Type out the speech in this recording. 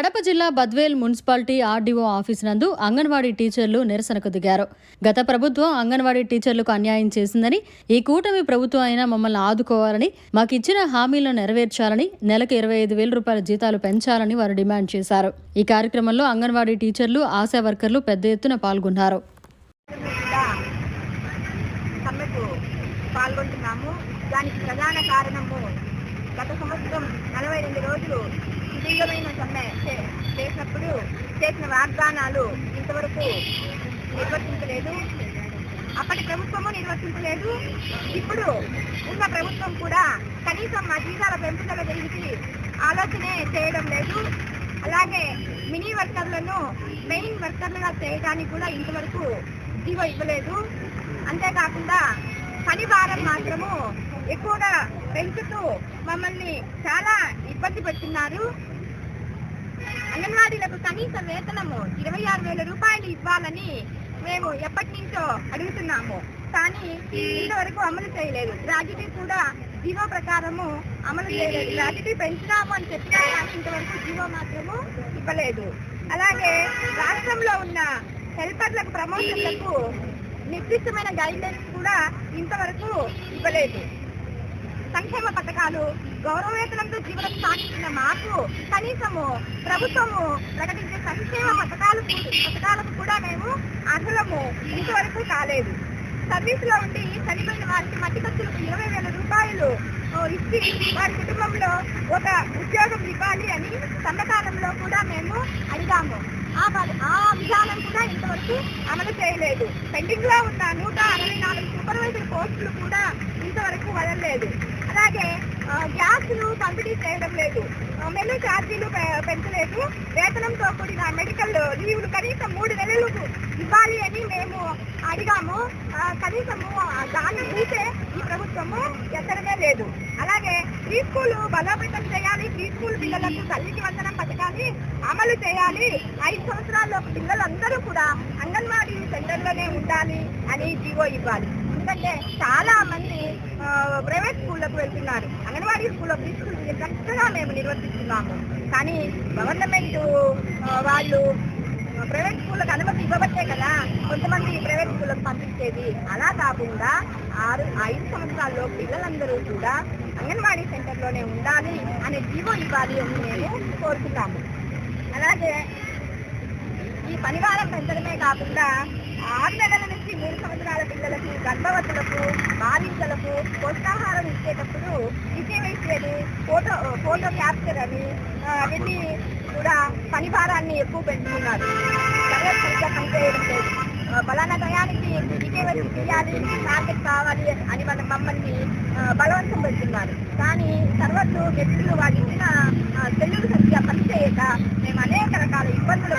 కడప జిల్లా Badvel municipality RDO office నందు అంగన్వాడీ టీచర్లు నిరసనకు దిగారు. గత ప్రభుత్వం అంగన్వాడీ టీచర్లకు అన్యాయం చేసిందని ఈ కూటమి ప్రభుత్వం అయినా మమ్మల్ని ఆదుకోవాలని మాకు ఇచ్చిన హామీలను నెరవేర్చాలని నెలకు ఇరవై ఐదు వేల రూపాయల జీతాలు పెంచాలని వారు డిమాండ్ చేశారు. ఈ కార్యక్రమంలో అంగన్వాడీ టీచర్లు ఆశా వర్కర్లు పెద్ద ఎత్తున పాల్గొన్నారు. పాల్గొంటున్నాము. దానికి ప్రధాన కారణము గత సంవత్సరం నలభై రెండు రోజులు సుదీర్ఘమైన సమ్మె చేసినప్పుడు చేసిన వాగ్దానాలు ఇంతవరకు నిర్వర్తించలేదు. అప్పటి ప్రభుత్వము నిర్వర్తించలేదు. ఇప్పుడు ఉన్న ప్రభుత్వం కూడా కనీసం మా జీతాల పెంపుదల గురించి ఆలోచనే చేయడం లేదు. అలాగే మినీ వర్కర్లను మెయిన్ వర్కర్లుగా చేయడానికి కూడా ఇంతవరకు జీవో ఇవ్వలేదు. అంతేకాకుండా పని భారం మాత్రము ఎక్కువగా పెంచుతూ మమ్మల్ని చాలా ఇబ్బంది పెడుతున్నారు. అంగన్వాడీలకు కనీస వేతనము ఇరవై ఆరు వేల రూపాయలు ఇవ్వాలని మేము ఎప్పటి నుంచో అడుగుతున్నాము. కానీ ఇంతవరకు అమలు చేయలేదు. గ్రాడ్యుటీ కూడా జీవో ప్రకారము అమలు చేయలేదు. గ్రాడ్యుటీ పెంచుదాము అని చెప్పినా కానీ ఇంతవరకు జీవో మాత్రము ఇవ్వలేదు. అలాగే రాష్ట్రంలో ఉన్న హెల్పర్లకు ప్రమోషన్లకు నిర్దిష్టమైన గైడ్లైన్స్ కూడా ఇంతవరకు ఇవ్వలేదు. సంక్షేమ పథకాలు గౌరవవేతనంతో జీవనం సాగిస్తున్న మాకు కనీసము ప్రభుత్వము ప్రకటించే సంక్షేమ పథకాలు పథకాలకు కూడా మేము అర్హులము ఇంతవరకు కాలేదు. సర్వీస్లో ఉండి చనిపోయిన వారికి మట్టి ఖర్చులకు ఇరవై వేల రూపాయలు ఇచ్చి వారి కుటుంబంలో ఒక ఉద్యోగం ఇవ్వాలి అని సన్నకాలంలో కూడా మేము అడిగాము. ఆ ఆ విధానం కూడా ఇంతవరకు అమలు చేయలేదు. పెండింగ్లో ఉన్న నూట అరవై నాలుగు సూపర్వైజర్ పోస్టులు కూడా ఇంతవరకు వదలలేదు. అలాగే గ్యాస్ గ్యాస్లు పంపిణీ చేయడం లేదు. మెను ఛార్జీలు పె- పెంచలేదు. వేతనంతో కూడిన మెడికల్ లీవ్లు కనీసం మూడు నెలలు ఇవ్వాలి అని మేము అడిగాము. ఆ, కనీసము దాన్ని చూసే ఈ ప్రభుత్వము ఎక్కడమే లేదు. అలాగే ప్రీ స్కూల్ బలోపేతం చేయాలి. ప్రీ స్కూల్ పిల్లలకు తల్లికి వందనం పథకాన్ని అమలు చేయాలి. ఐదు సంవత్సరాల్లో పిల్లలందరూ కూడా అంగన్వాడీ సెంటర్లోనే ఉండాలి అని జీవో ఇవ్వాలి. ఎందుకంటే చాలా మంది ఆ, ప్రైవేట్ స్కూళ్ళకు ఉన్నారు. అంగన్వాడీ స్కూల్లో ప్రీ స్కూల్ చక్కగా మేము నిర్వర్తిస్తున్నాము. కానీ గవర్నమెంట్ వాళ్ళు ప్రైవేట్ స్కూళ్ళకి అనుమతి ఇవ్వబట్టే కదా కొంతమంది ప్రైవేట్ స్కూళ్ళకి పంపించేది. అలా కాకుండా ఆరు ఐదు సంవత్సరాల్లో పిల్లలందరూ కూడా అంగన్వాడీ సెంటర్లోనే ఉండాలి అనే జీవో ఇవ్వాలి అని మేము కోరుతున్నాము అలాగే ఈ పనివారం పెంచడమే కాకుండా ఆరు నెలల నుంచి మూడు సంవత్సరాల పిల్లలకు గర్భవతులకు బాలింతలకు పోషకాహారం ఇచ్చేటప్పుడు విజయవేసి అని ఫోటో ఫోటో క్యాప్చర్ అని అవన్నీ కూడా పని భారాన్ని ఎక్కువ పెంచుతున్నారు సరిగ్గా పనిచేయడం లేదు. బలానా టయానికి విజయవేసి చేయాలి టార్గెట్ కావాలి అని మన మమ్మల్ని బలవంతం పెడుతున్నారు. కానీ సర్వర్లు వ్యక్తులు వాళ్ళు ఇచ్చిన ఆ, సంఖ్య పనిచేయక మేము అనేక రకాల ఇబ్బందులు